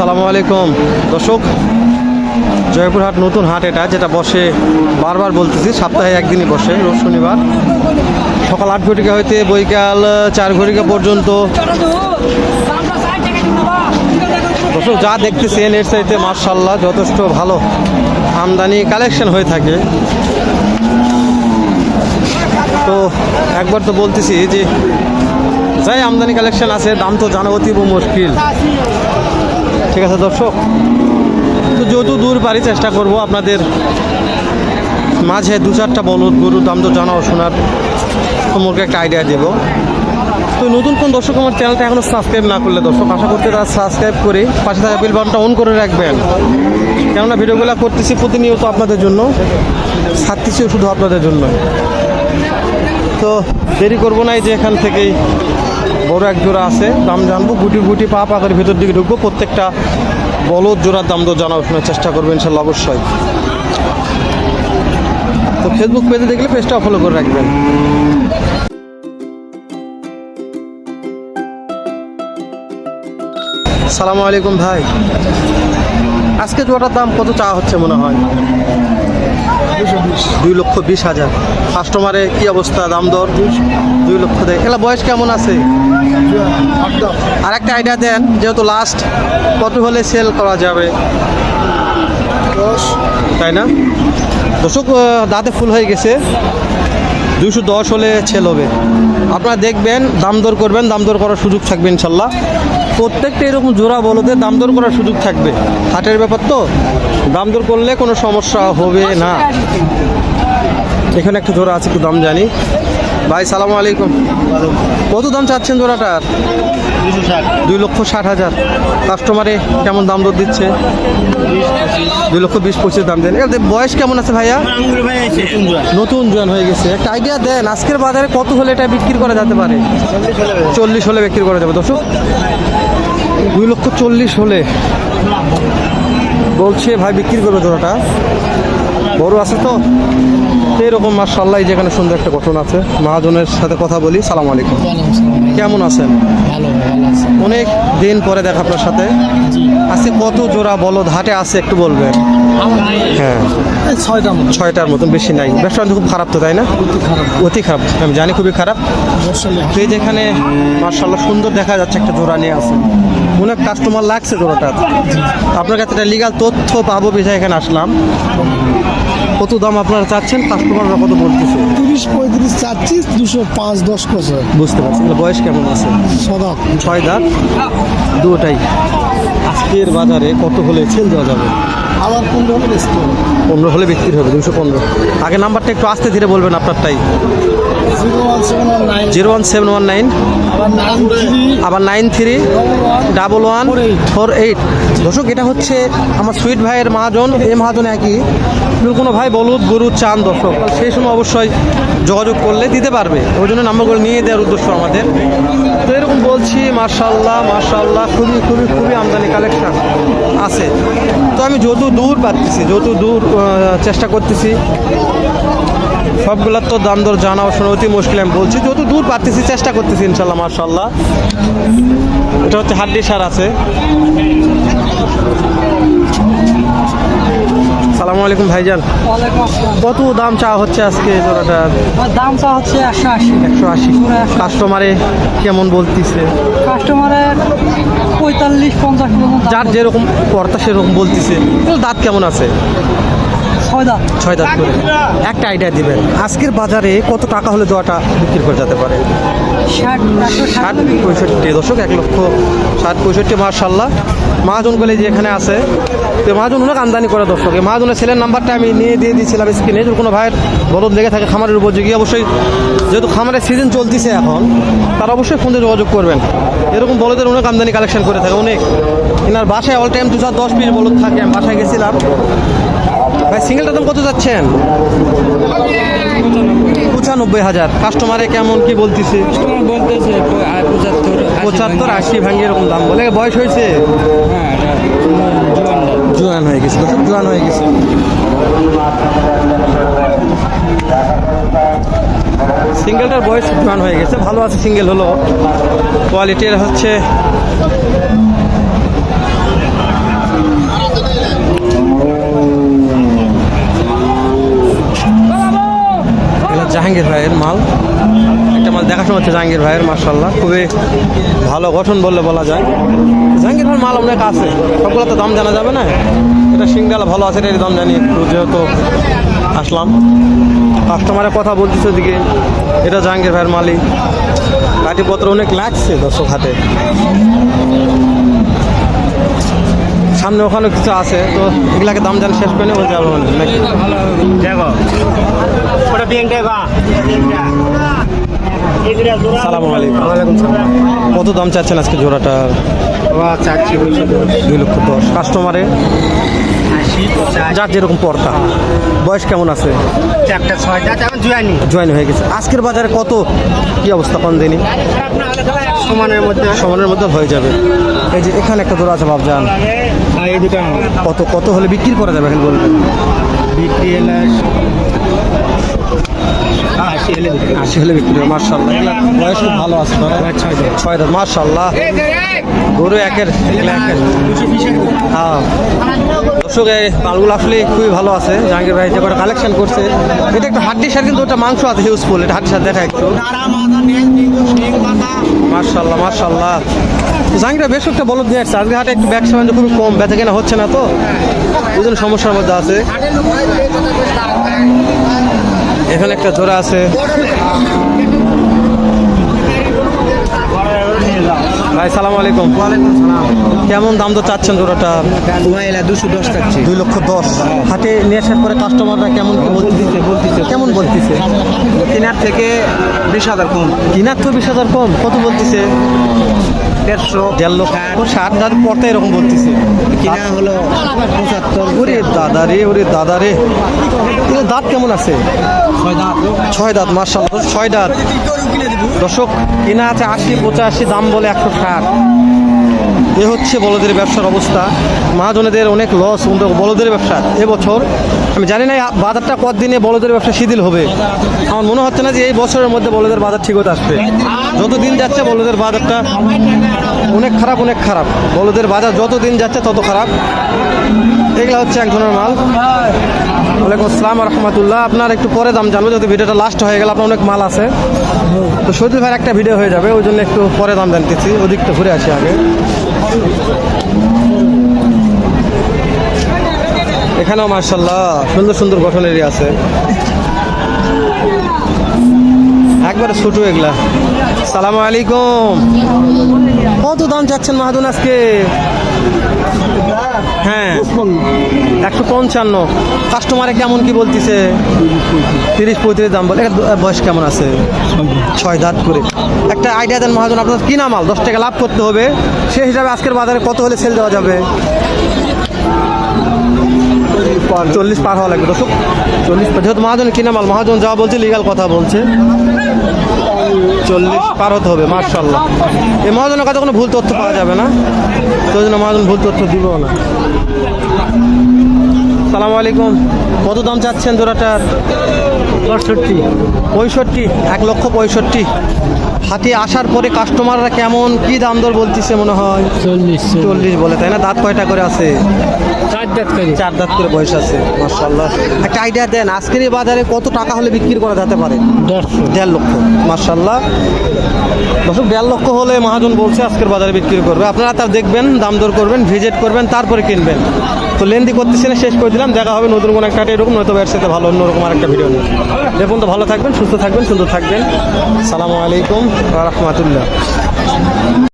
সালামু আলাইকুম। দর্শক, জয়পুরহাট নতুন হাট এটা, যেটা বসে বারবার বলতেছি, সপ্তাহে একদিনই বসে, রোজ শনিবার। সকাল আট ঘটিকা হইতে বৈকাল চার ঘটিকা পর্যন্ত। দর্শক, যা দেখতেছেন এর সাইতে মার্শাল্লাহ যথেষ্ট ভালো আমদানি কালেকশন হয়ে থাকে। তো, একবার তো বলতেছি যে যাই আমদানি কালেকশন আছে, দাম তো জানা অতীব মুশকিল। ঠিক আছে, দর্শক। তো যত দূর পারি চেষ্টা করব আপনাদের মাঝে দু চারটা বলদ, গরুর দাম তো জানাও শোনার তোমাকে একটা আইডিয়া দেবো। তো নতুন কোন দর্শক আমার চ্যানেলটা এখনও সাবস্ক্রাইব না করলে, দর্শক, আশা করতে তারা সাবস্ক্রাইব করে পাশে থাকা বিল বাটনটা অন করে রাখবেন। কেননা ভিডিওগুলো করতেছি প্রতিনিয়ত আপনাদের জন্য ছাড়তেছিও শুধু আপনাদের জন্য। তো দেরি করব না, এই যে এখান থেকেই বড় এক জোড়া আছে, দাম জানব, গুটি গুটি পা পা ভিতর দিকে ঢুকবো, প্রত্যেকটা বলদ জোড়ার দাম তো জানার চেষ্টা করব ইনশাল্লাহ অবশ্যই। তো ফেসবুক পেজে দেখলে পেজটা ফলো করে রাখবেন। সালামু আলাইকুম ভাই। আজকে জোড়াটার দাম কত চাওয়া হচ্ছে মনে হয়? দুই লক্ষ বিশ হাজার। কাস্টমারে কি অবস্থা? দাম দর? দুই লক্ষ দেয় এলা বয়স কেমন আছে? আর একটা আইডিয়া দেন যেহেতু লাস্ট কত হলে সেল করা যাবে? তাই না? দর্শক দাঁতে ফুল হয়ে গেছে। দুশো দশ হলে ছেল হবে। আপনারা দেখবেন, দাম দর করবেন, দাম দর করার সুযোগ থাকবে ইনশাল্লাহ। প্রত্যেকটা এরকম জোড়া বলতে দাম দর করার সুযোগ থাকবে। হাটের ব্যাপার তো, দাম দর করলে কোনো সমস্যা হবে না। এখানে একটা জোড়া আছে, একটু দাম জানি। ভাই, সালামু আলাইকুম। কত দাম চাচ্ছেন জোড়াটার? দুই লক্ষ ষাট হাজার। কাস্টমারে কেমন দাম দর দিচ্ছে? দুই লক্ষ বিশ পঁচিশ দাম দেন। বয়স কেমন আছে ভাইয়া? নতুন জোয়ান হয়ে গেছে। একটা আইডিয়া দেন, আজকের বাজারে কত হলে এটা বিক্রি করা যেতে পারে? চল্লিশ হলে বিক্রি করা যাবে। দর্শক, দুই লক্ষ চল্লিশ হলে বলছে ভাই বিক্রি করবে জোড়াটা। বড় আছে তো? তো এরকম মার্শাল্লাহ যেখানে সুন্দর একটা ঘটনা আছে। মহাজনের সাথে কথা বলি। সালাম আলাইকুম। কেমন আছেন? ভালো অনেক দিন পরে দেখা আপনার সাথে। আজকে কত জোড়া বলদ হাটে আছে একটু বলবেন? হ্যাঁ। ছয়টা মতো ছয়টার মতন বেশি নাই। ব্যবসা খুব খারাপ তো তাই না? অতি খারাপ। আমি জানি খুবই খারাপ। দর্শনে তো এই যেখানে মার্শাল্লাহ সুন্দর দেখা যাচ্ছে একটা জোড়া নিয়ে আছে। অনেক কাস্টমার লাগছে জোড়াটা। আপনার কাছে একটা লিগাল তথ্য পাবো বিষয় এখানে আসলাম। কত দাম আপনারা চাচ্ছেন? কাস্টমাররা কত বলতেছে? তিরিশ দুশো পাঁচ দশ বছর বুঝতে পারছি বয়স কেমন আছে? সদা ছয় দাঁত? দুটাই। আজকের বাজারে কত হলে সেল দেওয়া যাবে? আবার পনেরো হলে পনেরো হলে বিক্রি হবে দুশো পনেরো। আগে নাম্বারটা একটু আস্তে ধীরে বলবেন আপনারটাই। Zero one seven one nine. Zero one seven one nine. আবার nine three double one four eight. দর্শক, এটা হচ্ছে আমার সুইট ভাইয়ের মহাজন। এই মহাজন একই। কোনো ভাই বলুদ গরু চান দর্শক সেই সময় অবশ্যই যোগাযোগ করলে দিতে পারবে। ওই জন্য নাম্বারগুলো নিয়ে দেওয়ার উদ্দেশ্য আমাদের। তো এরকম বলছি মার্শাল্লাহ মার্শাল্লাহ খুবই খুবই খুবই আমদানি কালেকশন আছে। তো আমি যত দূর পাচ্ছি যত দূর চেষ্টা করতেছি সবগুলোর তো দাম দর জানা শোনা অতি মুশকিল আমি বলছি যত দূর পারতেছি চেষ্টা করতেছি ইনশাল্লাহ মার্শাল্লাহ এটা হচ্ছে হাড্ডি সার আছে। সালামু আলাইকুম ভাইজান। কত দাম চাওয়া হচ্ছে আজকে জোড়াটার দাম চা হচ্ছে একশো আশি। একশো আশি। কাস্টমারে কেমন বলতিছে? কাস্টমারের পঁয়তাল্লিশ পঞ্চাশ যার যেরকম কর্তা সেরকম বলতিছে। দাঁত কেমন আছে? ছয় দাম ছয় দাঁত করে। একটা আইডিয়া দিবেন। আজকের বাজারে কত টাকা হলে জোড়াটা বিক্রি করে যেতে পারে? ষাট ষাট ষাট পঁয়ষট্টি। দশক এক লক্ষ ষাট পঁয়ষট্টি মার্শাল্লাহ মহাজন বলে যে এখানে আছে তো মহাজন অনেক আমদানি করে দর্শক। এই মহাজনের ছেলের নাম্বারটা আমি নিয়ে দিয়ে দিয়েছিলাম স্ক্রিনে যদি কোনো ভাইয়ের বলদ লেগে থাকে খামারের উপযোগী অবশ্যই যেহেতু খামারের সিজন চলতেছে এখন তারা অবশ্যই ফোনে যোগাযোগ করবেন। এরকম বলদের অনেক আমদানি কালেকশন করে থাকে। অনেক। এনার বাসায় অল টাইম দু চার দশ পিস বলদ থাকে। আমি বাসায় গেছিলাম। ভাই সিঙ্গেলটা দাম কত যাচ্ছেন? পঁচানব্বই হাজার। কাস্টমারে কেমন কি বলতেছে? বলতেছে পঁচাত্তর আশি ভাঙি এরকম দাম। বলে বয়স হয়েছে? জোয়ান হয়ে গেছে জোয়ান হয়ে গেছে। সিঙ্গেলটার বয়স জোয়ান হয়ে গেছে ভালো আছে সিঙ্গেল হলো। কোয়ালিটির হচ্ছে জাহাঙ্গীর ভাইয়ের মাল। একটা মাল দেখাশোনা হচ্ছে জাহাঙ্গীর ভাইয়ের মার্শাল্লাহ খুবই ভালো গঠন বললে বলা যায়। জাহাঙ্গীর ভাইয়ের মাল অনেক আছে, সবগুলো তো দাম জানা যাবে না। এটা সিঙ্গাল ভালো আছে এটা দাম জানি একটু, যেহেতু আসলাম। কাস্টমারের কথা বলতেছে ওদিকে এটা জাহাঙ্গীর ভাইয়ের মালিক কাটিপত্র অনেক লাগছে দর্শক হাতে। সামনে ওখানে কিছু আছে তো এগুলাকে দাম জানি শেষ করে বলতে পারব না নাকি? দেখো ওটা বিয়েংটা বা? আলাইকুম। কত দাম চাচ্ছেন আজকে জোড়াটা? চাচ্ছি দুই লক্ষ দশ। কাস্টমারে? যার যেরকম পর্তা বয়স কেমন আছে? চারটা ছয়টা জয়েন। হয়ে গেছে। আজকের বাজারে কত? কি অবস্থা কোন দিনই সমানের মধ্যে। সমানের মধ্যে হয়ে যাবে। এই যে এখানে একটা জোড়া আছে বাবজান আর এই দুটো কত কত হলে বিক্রি করা যাবে এখন বলবেন? বিক্রি এলে আশি এলে বিক্রি আশি হলে বিক্রি হবে মার্শাল্লাহ বয়স খুব ভালো আছে ছয় ছয় দাঁত মার্শাল্লাহ গরু একের হ্যাঁ। দর্শক এই মালগুলো আসলে খুবই ভালো আছে। জাহাঙ্গীর ভাই যে কালেকশন করছে এটা একটা হাড্ডি সার কিন্তু ওটা মাংস আছে হিউজফুল এটা হাড্ডি সার দেখা একটু। মার্শাল্লাহ মার্শাল্লাহ জাহাঙ্গীর বেশ একটা বলদ নিয়ে আসছে। আজকে হাটে একটু ব্যবসা খুবই কম বেচা কেনা হচ্ছে না তো? জন্য সমস্যার মধ্যে আছে। এখানে একটা জোড়া আছে। ভাই সালাম আলাইকুম। ওয়ালাইকুম সালাম। কেমন দাম তো চাচ্ছেন জোড়াটা? দুশো দশ চাচ্ছি। দুই লক্ষ দশ। হাটে নিয়ে আসার পরে কাস্টমাররা কেমন বলতেছে বলতেছে? কেমন বলতেছে? তিনার থেকে বিশ হাজার কম। কিনার তো বিশ হাজার কম? কত বলতেছে? দেড়শো দেড় লক্ষ ষাট। হাজার পড়তে এরকম বলতেছে। কিনা হলো পঁচাত্তর। ওরে দাদা রে ওরে দাদা রে। দাঁত কেমন আছে? ছয় দাঁত। মার্শাল ছয় দাঁত। দর্শক, কিনা আছে আশি, পঁচাশি, দাম বলে একশো ষাট। এ হচ্ছে বলদের ব্যবসার অবস্থা। মহাজনেদের অনেক লস বলদের ব্যবসা এবছর আমি জানি না বাজারটা কতদিনে বলদের ব্যবসা শিথিল হবে। আমার মনে হচ্ছে না যে এই বছরের মধ্যে বলদের বাজার ঠিক হতে আসবে। যত দিন যাচ্ছে বলদের বাজারটা অনেক খারাপ অনেক খারাপ। বলদের বাজার যত দিন যাচ্ছে তত খারাপ। এগুলা হচ্ছে এক ধরনের মাল। ওয়ালাইকুম আসসালাম রহমতুল্লাহ। আপনার একটু পরে দাম জানব যদি ভিডিওটা লাস্ট হয়ে গেল, আপনার অনেক মাল আছে। তো সৈদুল ভাইয়ের একটা ভিডিও হয়ে যাবে, ওই জন্য একটু পরে দাম জানতেছি, ওদিকটা ঘুরে আসি আগে। এখানেও মার্শাল্লাহ সুন্দর সুন্দর গঠনেরই আছে। একবারে ছোট এগুলা। সালাম আলাইকুম। কত দাম চাচ্ছেন মাহাদুন আজকে? হ্যাঁ। একশো পঞ্চান্ন। কাস্টমারে কেমন কি বলতিছে? তিরিশ পঁয়ত্রিশ দাম বলে এর বয়স কেমন আছে? ছয় দাঁত করে। একটা আইডিয়া দেন মহাজন, আপনার কিনা মাল দশ টাকা লাভ করতে হবে। সেই হিসাবে আজকের বাজারে কত হলে সেল দেওয়া যাবে? চল্লিশ পার হওয়া লাগবে, দর্শক। চল্লিশ যেহেতু মহাজন কিনা মাল মহাজন যা বলছে লিগাল কথা বলছে। চল্লিশ পার হতে হবে মার্শাল্লাহ এই মহাজনের কাছে কোনো ভুল তথ্য পাওয়া যাবে না। তো জন্য মহাজন ভুল তথ্য দিব না। সালাম আলাইকুম। কত দাম চাচ্ছেন জোড়াটার? পঁয়ষট্টি। পঁয়ষট্টি এক লক্ষ পঁয়ষট্টি। হাতে আসার পরে কাস্টমাররা কেমন কি দাম দর বলতেছে মনে হয়? চল্লিশ চল্লিশ। বলে তাই না? দাঁত কয়টা করে আছে? চার দাঁত করে। চার দাঁত করে বয়স আছে মার্শাল্লাহ একটা আইডিয়া দেন আজকের এই বাজারে কত টাকা হলে বিক্রি করা যেতে পারে? দেড় লক্ষ মার্শাল্লাহ দর্শক দেড় লক্ষ হলে মহাজন বলছে আজকের বাজারে বিক্রি করবে। আপনারা তার দেখবেন দাম দর করবেন ভিজিট করবেন তারপরে কিনবেন। তো লেন্দি করতেছি না শেষ করে দিলাম। দেখা হবে নতুন কোনো একটা এরকম নয়তো সাথে ভালো অন্যরকম আর একটা ভিডিও নিয়ে। দেখুন তো ভালো থাকবেন সুস্থ থাকবেন সুন্দর থাকবেন। সালামু আলাইকুম রহমতুল্লাহ।